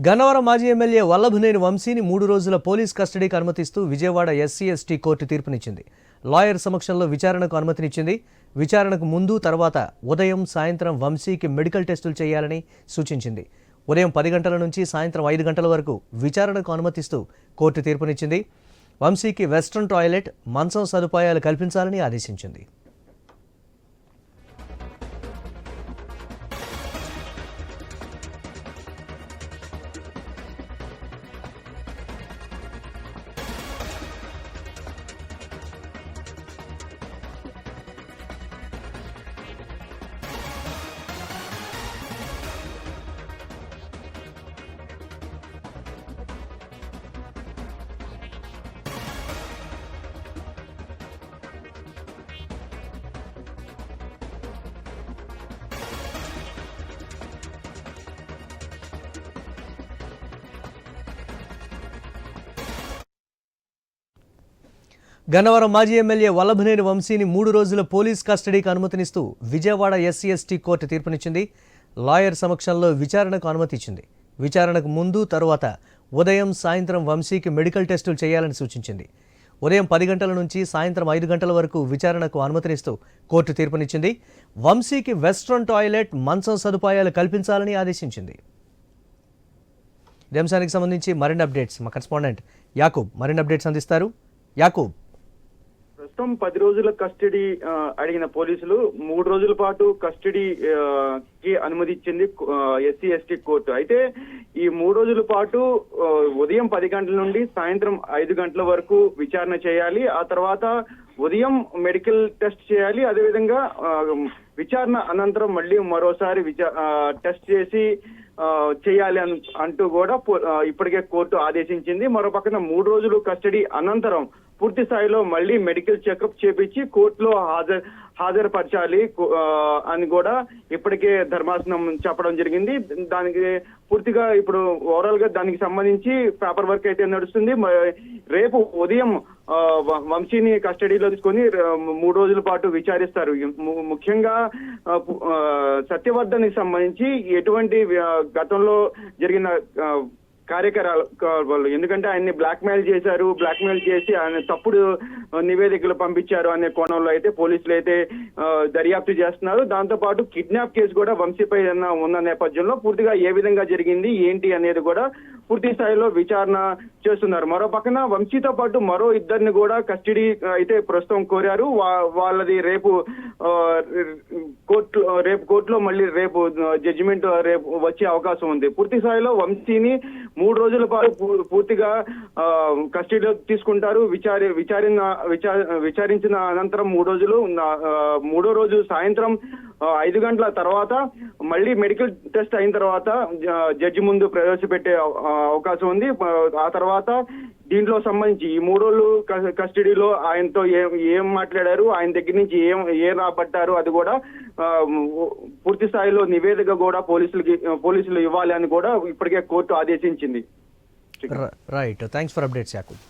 గన్నవరం మాజీ ఎమ్మెల్యే వల్లభనేని వంశీని మూడు రోజుల పోలీస్ కస్టడీకి అనుమతిస్తూ విజయవాడ ఎస్సీ ఎస్టీ కోర్టు తీర్పునిచ్చింది. లాయర్ సమక్షంలో విచారణకు అనుమతినిచ్చింది. విచారణకు ముందు తర్వాత ఉదయం సాయంత్రం వంశీకి మెడికల్ టెస్టులు చేయాలని సూచించింది. ఉదయం పది గంటల నుంచి సాయంత్రం ఐదు గంటల వరకు విచారణకు అనుమతిస్తూ కోర్టు తీర్పునిచ్చింది. వంశీకి వెస్ట్రన్ టాయిలెట్ మంచం సదుపాయాలు కల్పించాలని ఆదేశించింది. గన్నవరం మాజీ ఎమ్మెల్యే వల్లభనేని వంశీని మూడు రోజుల పోలీస్ కస్టడీకి అనుమతినిస్తూ విజయవాడ ఎస్సీ ఎస్టీ కోర్టు తీర్పునిచ్చింది. లాయర్ సమక్షంలో విచారణకు అనుమతి ఇచ్చింది విచారణకు ముందు తరువాత ఉదయం సాయంత్రం వంశీకి మెడికల్ టెస్టులు చేయాలని సూచించింది. ఉదయం పది గంటల నుంచి సాయంత్రం ఐదు గంటల వరకు విచారణకు అనుమతినిస్తూ కోర్టు తీర్పునిచ్చింది. వంశీకి వెస్ట్రన్ టాయిలెట్ మంచం సదుపాయాలు కల్పించాలని ఆదేశించింది. ఇదే అంశానికి సంబంధించి మరిన్ని అప్డేట్స్ మా కరెస్పాండెంట్ యాకూబ్ మరిన్ని అప్డేట్స్ అందిస్తారు. యాకూబ్. మొత్తం పది రోజుల కస్టడీ అడిగిన పోలీసులు మూడు రోజుల పాటు కస్టడీ కి అనుమతి ఇచ్చింది ఎస్సీ ఎస్టీ కోర్టు. అయితే ఈ మూడు రోజుల పాటు ఉదయం పది గంటల నుండి సాయంత్రం ఐదు గంటల వరకు విచారణ చేయాలి. ఆ తర్వాత ఉదయం మెడికల్ టెస్ట్ చేయాలి. అదేవిధంగా విచారణ అనంతరం మళ్ళీ మరోసారి విచార టెస్ట్ చేసి చేయాలి అంటూ కూడా ఇప్పటికే కోర్టు ఆదేశించింది. మరో పక్కన మూడు రోజులు కస్టడీ అనంతరం పూర్తి స్థాయిలో మళ్ళీ మెడికల్ చెకప్ చేపించి కోర్టులో హాజరు హాజరుపరచాలి కో- ఆ, అని కూడా ఇప్పటికే ధర్మాసనం చెప్పడం జరిగింది. దానికి పూర్తిగా ఇప్పుడు ఓవరాల్గా దానికి సంబంధించి పేపర్ వర్క్ అయితే నడుస్తుంది. మ- రేపు ఉదయం వంశీని కస్టడీలో తీసుకొని మూడు రోజుల పాటు విచారిస్తారు. ముఖ్యంగా సత్యవర్ధన్కి సంబంధించి ఎటువంటి గతంలో జరిగిన కార్యకలాపాలు ఎందుకంటే ఆయన్ని బ్లాక్ మెయిల్ చేశారు బ్లాక్ మెయిల్ చేసి ఆయన తప్పుడు నివేదికలు పంపించారు అనే కోణంలో అయితే పోలీసులు అయితే దర్యాప్తు చేస్తున్నారు. దాంతో పాటు కిడ్నాప్ కేసు కూడా వంశీపై ఉన్న నేపథ్యంలో పూర్తిగా ఏ విధంగా జరిగింది ఏంటి అనేది కూడా పూర్తి స్థాయిలో విచారణ చేస్తున్నారు. మరో పక్కన వంశీతో పాటు మరో ఇద్దరిని కూడా కస్టడీ అయితే ప్రస్తుతం కోరారు. వా- వాళ్ళది రేపు కోర్టు రేపు కోర్టులో మళ్ళీ రేపు జడ్జిమెంట్ రేపు వచ్చే అవకాశం ఉంది. పూర్తి స్థాయిలో వంశీని మూడు రోజుల పాటు పూర్తిగా ఆ, కస్టడీలో తీసుకుంటారు. విచారి విచారిన విచారించిన అనంతరం మూడు రోజులు నా- మూడో రోజు సాయంత్రం ఐదు గంటల తర్వాత మళ్ళీ మెడికల్ టెస్ట్ అయిన తర్వాత జడ్జి ముందు ప్రవేశపెట్టే అవకాశం ఉంది. ఆ తర్వాత దీంట్లో సంబంధించి ఈ మూడు రోజులు కస్టడీలో ఆయనతో ఏం ఏం మాట్లాడారు ఆయన దగ్గర నుంచి ఏం ఏం రాబట్టారు అది కూడా పూర్తి స్థాయిలో నివేదిక కూడా పోలీసులకి పోలీసులు ఇవ్వాలి అని కూడా ఇప్పటికే కోర్టు ఆదేశించింది. Right. Thanks for updates Yakub.